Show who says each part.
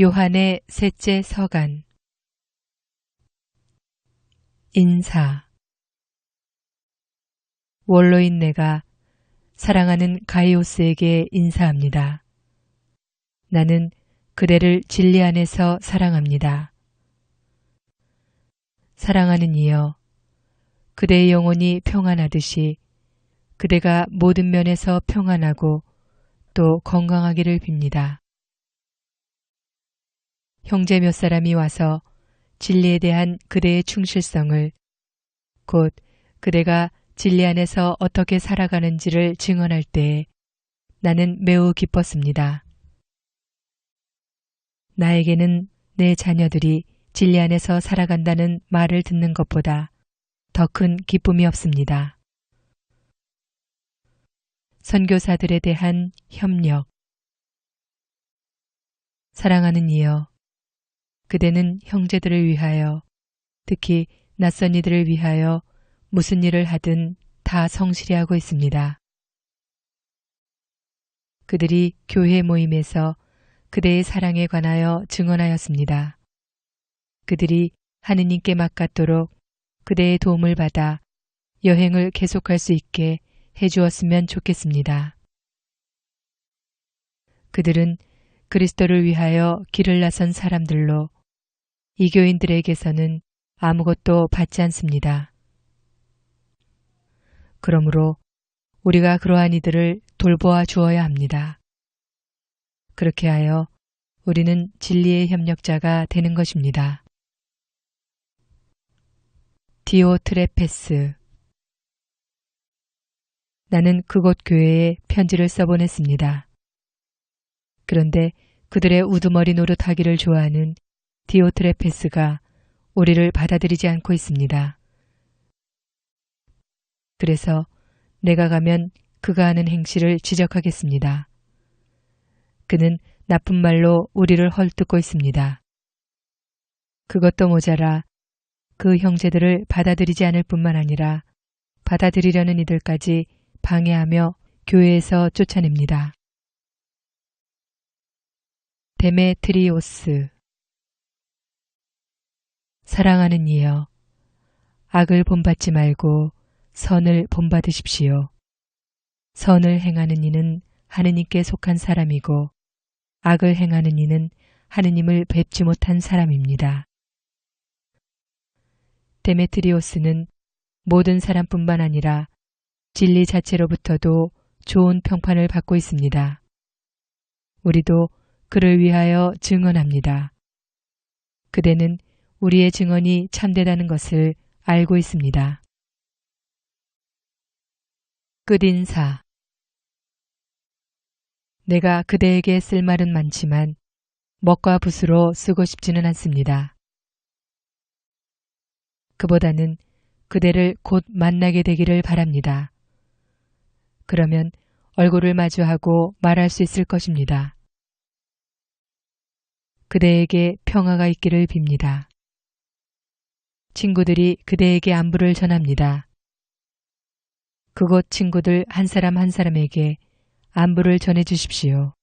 Speaker 1: 요한의 셋째 서간 인사 원로인 내가 사랑하는 가이오스에게 인사합니다. 나는 그대를 진리 안에서 사랑합니다. 사랑하는 이여, 그대의 영혼이 평안하듯이 그대가 모든 면에서 평안하고 또 건강하기를 빕니다. 형제 몇 사람이 와서 진리에 대한 그대의 충실성을 곧 그대가 진리 안에서 어떻게 살아가는지를 증언할 때에 나는 매우 기뻤습니다. 나에게는 내 자녀들이 진리 안에서 살아간다는 말을 듣는 것보다 더 큰 기쁨이 없습니다. 선교사들에 대한 협력 사랑하는 이여 그대는 형제들을 위하여 특히 낯선 이들을 위하여 무슨 일을 하든 다 성실히 하고 있습니다. 그들이 교회 모임에서 그대의 사랑에 관하여 증언하였습니다. 그들이 하느님께 맡갔도록 그대의 도움을 받아 여행을 계속할 수 있게 해주었으면 좋겠습니다. 그들은 그리스도를 위하여 길을 나선 사람들로 이교인들에게서는 아무것도 받지 않습니다. 그러므로 우리가 그러한 이들을 돌보아 주어야 합니다. 그렇게 하여 우리는 진리의 협력자가 되는 것입니다. 디오트레페스 나는 그곳 교회에 편지를 써보냈습니다. 그런데 그들의 우두머리 노릇하기를 좋아하는 디오트레페스가 우리를 받아들이지 않고 있습니다. 그래서 내가 가면 그가 하는 행실을 지적하겠습니다. 그는 나쁜 말로 우리를 헐뜯고 있습니다. 그것도 모자라 그 형제들을 받아들이지 않을 뿐만 아니라 받아들이려는 이들까지 방해하며 교회에서 쫓아냅니다. 데메트리오스 사랑하는 이여 악을 본받지 말고 선을 본받으십시오. 선을 행하는 이는 하느님께 속한 사람이고 악을 행하는 이는 하느님을 뵙지 못한 사람입니다. 데메트리오스는 모든 사람뿐만 아니라 진리 자체로부터도 좋은 평판을 받고 있습니다. 우리도 그를 위하여 증언합니다. 그대는 우리의 증언이 참되다는 것을 알고 있습니다. 끝인사 내가 그대에게 쓸 말은 많지만 먹과 붓으로 쓰고 싶지는 않습니다. 그보다는 그대를 곧 만나게 되기를 바랍니다. 그러면 얼굴을 마주하고 말할 수 있을 것입니다. 그대에게 평화가 있기를 빕니다. 친구들이 그대에게 안부를 전합니다. 그곳 친구들 한 사람 한 사람에게 안부를 전해 주십시오.